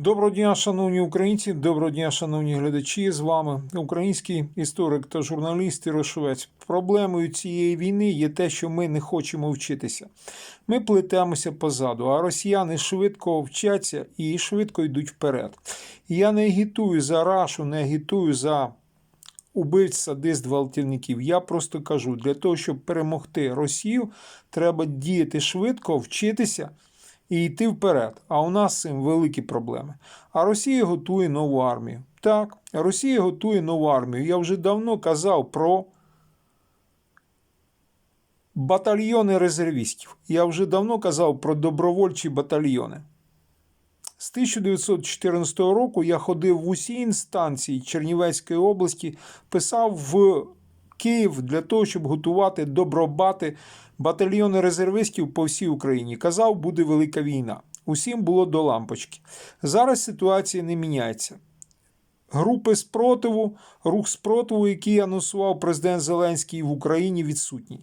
Доброго дня, шановні українці, доброго дня, шановні глядачі. З вами український історик та журналіст Ірошовець. Проблемою цієї війни є те, що ми не хочемо вчитися. Ми плетемося позаду, а росіяни швидко вчаться і швидко йдуть вперед. Я не агітую за рашу, не агітую за убивць, садист, гвалтівників. Я просто кажу, для того, щоб перемогти Росію, треба діяти швидко, вчитися і йти вперед. А у нас з цим великі проблеми. А Росія готує нову армію. Так, Росія готує нову армію. Я вже давно казав про батальйони резервістів. Я вже давно казав про добровольчі батальйони. З 1914 року я ходив в усі інстанції Чернівецької області, писав в Київ для того, щоб готувати добробати батальйони резервистів по всій Україні. Казав, буде велика війна. Усім було до лампочки. Зараз ситуація не міняється. Групи спротиву, рух спротиву, який анонсував президент Зеленський в Україні, відсутній.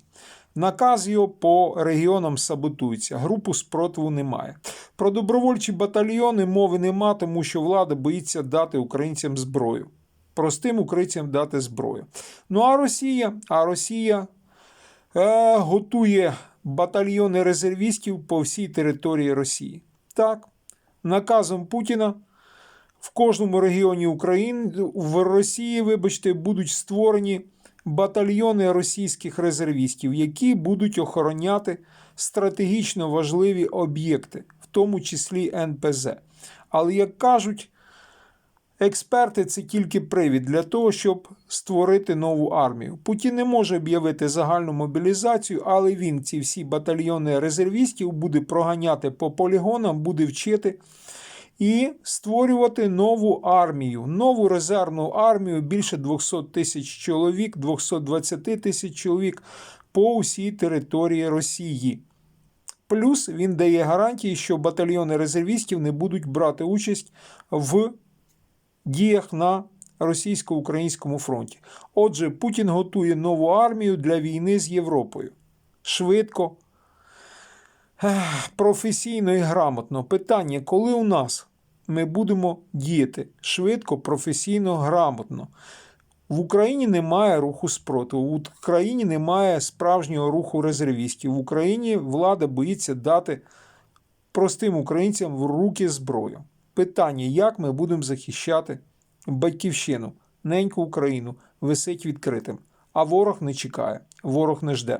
Наказ його по регіонам саботується. Групу спротиву немає. Про добровольчі батальйони мови нема, тому що влада боїться дати українцям зброю. Простим українцям дати зброю. Ну а Росія, а Росія е, готує батальйони резервістів по всій території Росії. Так, наказом Путіна в кожному регіоні України в Росії, вибачте, будуть створені батальйони російських резервістів, які будуть охороняти стратегічно важливі об'єкти, в тому числі НПЗ. Але як кажуть, експерти це тільки привід для того, щоб створити нову армію. Путін не може об'явити загальну мобілізацію, але він ці всі батальйони резервістів буде проганяти по полігонам, буде вчити і створювати нову армію, нову резервну армію більше 200 тисяч чоловік, 220 тисяч чоловік по усій території Росії. Плюс він дає гарантії, що батальйони резервістів не будуть брати участь в діях на російсько-українському фронті. Отже, Путін готує нову армію для війни з Європою. Швидко, професійно і грамотно. Питання, коли у нас ми будемо діяти швидко, професійно, грамотно. В Україні немає руху спротиву, в Україні немає справжнього руху резервістів. В Україні влада боїться дати простим українцям в руки зброю. Питання, як ми будемо захищати батьківщину, неньку Україну, висить відкритим. А ворог не чекає, ворог не жде.